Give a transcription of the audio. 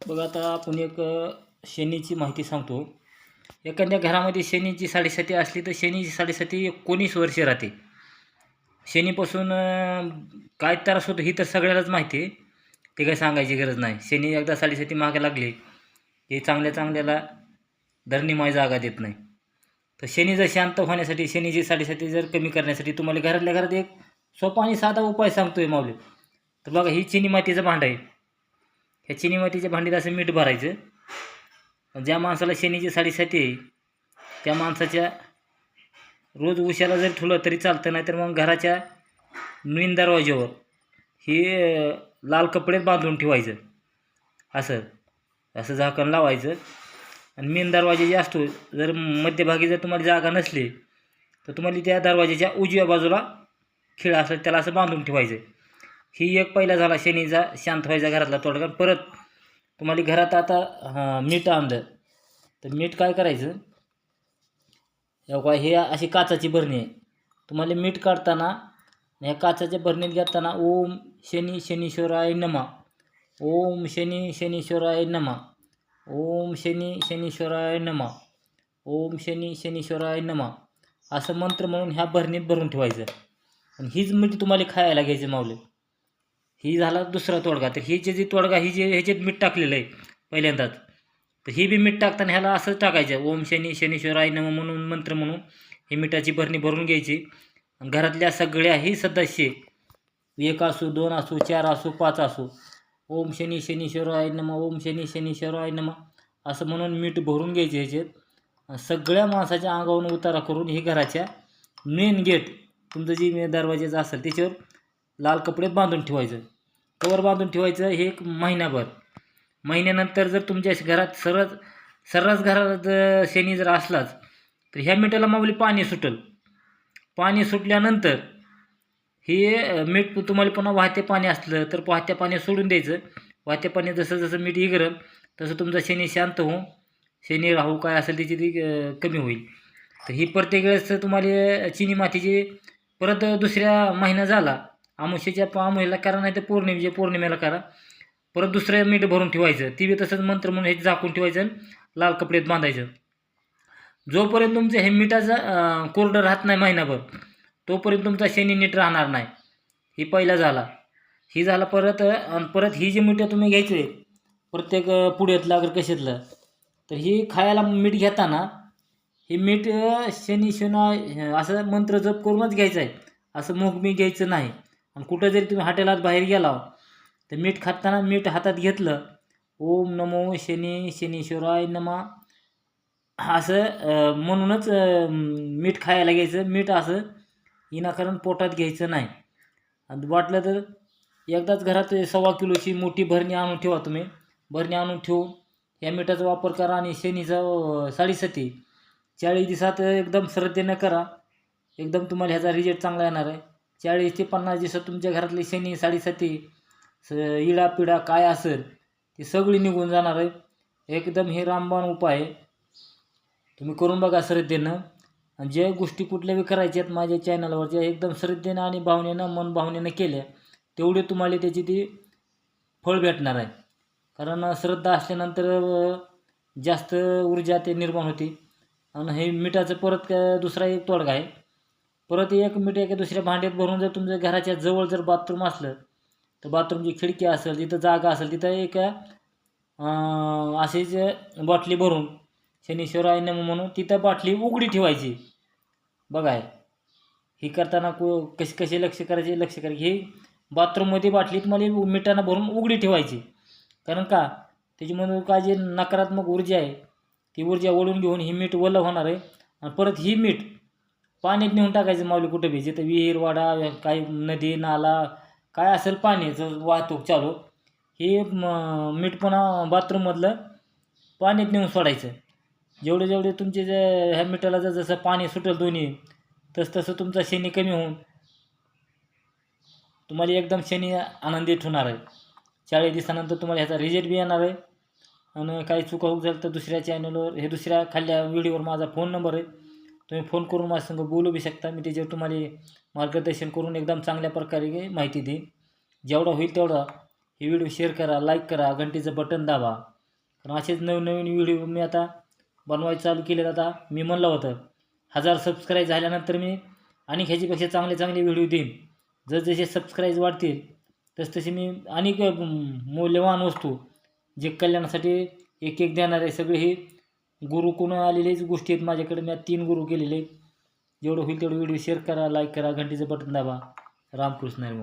बघा आता आपण एक शनीची माहिती सांगतो. एखाद्या घरामध्ये शनीची साडेसाती असली तर शनीची साडेसाती एकोणीस वर्षे राहते. शनीपासून काय त्रास होतो ही तर सगळ्यालाच माहिती आहे. ते काही सांगायची गरज नाही. शनी एकदा साडेसाती मागे लागली हे चांगल्या चांगल्याला धरणीमाय जागा देत नाही. तर शनी जर शांत होण्यासाठी शनीची साडेसाती जर कमी करण्यासाठी तुम्हाला घरातल्या घरात एक सोपा आणि साधा उपाय सांगतोय माऊली. तर बघा ही चिनी मातीचं भांड आहे. ह्या चिनी मातीच्या भांडीत असं मीठ भरायचं. ज्या माणसाला शनीची साडेसाती आहे त्या माणसाच्या रोज उशाला जर ठेवलं तरी चालतं नाही तर मग घराच्या मेन दरवाज्यावर ही लाल कपडेच बांधून ठेवायचं. असं असं झाकण लावायचं. आणि मेन दरवाजा जे असतो जर मध्यभागी जर तुम्हाला जागा नसली तर तुम्हाला त्या दरवाजाच्या उजव्या बाजूला खिळ असं त्याला असं बांधून ठेवायचं. ही एक पहिला झाला शनीचा शांत व्हायचा घरातला तोडगा. परत तुम्हाला घरात आता हां मीठ आणलं. तर मीठ काय करायचं? काय हे अशी काचाची भरणी आहे. तुम्हाला मीठ काढताना ह्या काचाच्या भरणीत घेताना ओम शनी शनीश्वराय नमा. ओम शनी शनीश्वराय नमा. ओम शनी शनीश्वराय नमा. ओम शनी शनीश्वराय नमा. असं मंत्र म्हणून ह्या भरणीत भरून ठेवायचं. आणि हीच मीठ तुम्हाला खायला घ्यायचं मावले ही झाला दुसरा तोडगा. तर ही जे जी तोडगा ही जे ह्याच्यात मीठ टाकलेलं आहे पहिल्यांदाच तर ही बी मीठ टाकताना ह्याला असंच टाकायचं ओम शनी शनीश्वराय नम म्हणून मंत्र म्हणून ही मिठाची भरणी भरून घ्यायची. घरातल्या घरातल्या सगळ्याही सदस्य एक असू दोन असू चार असू पाच असू ओम शनी शनीश्वराय नम ओम शनी शनीश्वराय नम असं म्हणून मीठ भरून घ्यायचे ह्याच्यात. सगळ्या माणसाच्या अंगावरून उतारा करून ही घराच्या मेन गेट तुमचं जी मे- दरवाजाचं असेल त्याच्यावर लाल कपडे बांधून ठेवायचं. कवर बांधून ठेवायचं हे एक महिनाभर. महिन्यानंतर जर तुमच्या घरात सर्रास सर्रास घरात जर शनी जर असलाच तर ह्या मिठाला माऊली पाणी सुटल. पाणी सुटल्यानंतर हे मीठ तुम्हाला पुन्हा वाहते पाणी असलं तर वाहत्या पाणी सोडून द्यायचं. वाहत्या पाणी जसं जसं मीठ इगरल तसं तुमचा शनी शांत होऊन शनी राहू काय असेल त्याची ती कमी होईल. तर ही प्रत्येक वेळेस तुम्हाला चिनी मातीची परत दुसऱ्या महिना झाला अमावस्येच्या अमावस्याला करा नाही तर पौर्णिमेच्या पौर्णिमेला करा. परत दुसरं मीठ भरून ठेवायचं. ती बी तसंच मंत्र म्हणून हे झाकून ठेवायचं आणि लाल कपड्यात बांधायचं. जोपर्यंत तुमचं हे मिठाचं कोरडं राहत नाही महिनाभर तोपर्यंत तुमचा शनी नीट राहणार नाही. ही पहिला झाला. ही झाला परत आणि परत ही जी मिठं तुम्ही घ्यायचे प्रत्येक पुढ्यातलं अगर कशातलं तर ही खायला मीठ घेताना हे मीठ शनी शना असं मंत्र जप करूनच घ्यायचं आहे असं मूग मी घ्यायचं नाही. आणि कुठं जरी तुम्ही हॉटेलात बाहेर गेला तर मीठ खाताना मीठ हातात घेतलं ओम नमो शनी शनीश्वराय नमा. असं म्हणूनच मीठ खायला घ्यायचं. मीठ असं विनाकारण पोटात घ्यायचं नाही. आणि वाटलं तर एकदाच घरात सव्वा किलोची मोठी भरणी आणून ठेवा तुम्ही. भरणी आणून ठेवून या मिठाचा वापर करा आणि शनीचा साडेसती साडेसाती. चाळीस दिवसात एकदम श्रद्धेनं करा. एकदम तुम्हाला ह्याचा रिजल्ट चांगला येणार आहे. चाळीस ते पन्नास दिवसात तुमच्या घरातली शनी साडेसाती स इडा पिडा काय असेल ती सगळी निघून जाणार आहे. एकदम हे रामबाण उपाय आहे. तुम्ही करून बघा श्रद्धेनं. आणि ज्या गोष्टी कुठल्या बी करायच्या आहेत माझ्या चॅनलवरच्या एकदम श्रद्धेनं आणि भावनेनं मन भावनेनं केल्या तेवढे तुम्हाला त्याची ती फळ भेटणार आहे. कारण श्रद्धा असल्यानंतर जास्त ऊर्जा ते निर्माण होते. आणि हे मिठाचं परत दुसरा एक तोडगा आहे. परत एक मीठ एका दुसऱ्या भांड्यात भरून जर तुमच्या घराच्या जवळ जर बाथरूम असलं तर बाथरूमची खिडकी असेल तिथं जागा असेल तिथं एक असेच अशीच बाटली भरून शनीश्वराय नम म्हणून तिथं बाटली उघडी ठेवायची. बघाय ही. करताना को कसे कसे लक्ष करायचे? लक्ष करायचे. ही बाथरूममध्ये बाटली तुम्हाला मिठानं भरून उघडी ठेवायची. कारण का? त्याच्यामधून काय जे नकारात्मक ऊर्जा आहे ती ऊर्जा ओढून घेऊन ही मीठ ओलं होणार आहे. आणि परत ही मीठ पाण्यात नेऊन टाकायचं माऊली कुठं बी जिथं विहीर वाडा काही नदी नाला काय असेल पाण्याचं वाहतूक चालू. हे म- मीठपणा बाथरूममधलं पाण्यात नेऊन सोडायचं. जेवढे जेवढे तुमचे जे ह्या मिठाला जर जसं पाणी सुटेल दोन्ही तसं तसं तुमचा शनी कमी होऊन तुम्हाला एकदम शनी आनंदित होणार आहे. चाळीस दिवसानंतर तुम्हाला ह्याचा रिझल्ट बी येणार आहे. आणि काही चुका होऊ झालं तर दुसऱ्या चॅनलवर हे दुसऱ्या खाल्ल्या व्हिडिओवर माझा फोन नंबर आहे. तुम्ही फोन करून माझ्या बोलू बी शकता. मी त्याच्यावर तुम्हाला मार्गदर्शन करून एकदम चांगल्या प्रकारे माहिती देईन. जेवढा होईल तेवढा हे व्हिडिओ शेअर करा लाईक करा घंटीचं बटन दाबा. कारण असेच नवनवीन व्हिडिओ मी आता बनवायचं चालू केलेलं आता. मी म्हणलं होतं हजार सबस्क्राईब झाल्यानंतर मी आणि ह्याच्यापेक्षा चांगले चांगले व्हिडिओ देईन. जसजसे सबस्क्राईब वाढतील तसतसे मी अनेक मौल्यवान वस्तू जे कल्याणासाठी एक एक देणार आहे सगळे हे गुरुकडून आलेलेच गोष्टी आहेत माझ्याकडे. मी तीन गुरु केलेले आहेत. जेवढं होईल तेवढं व्हिडिओ शेअर करा लाईक करा घंटीचं बटन दाबा. रामकृष्ण हरी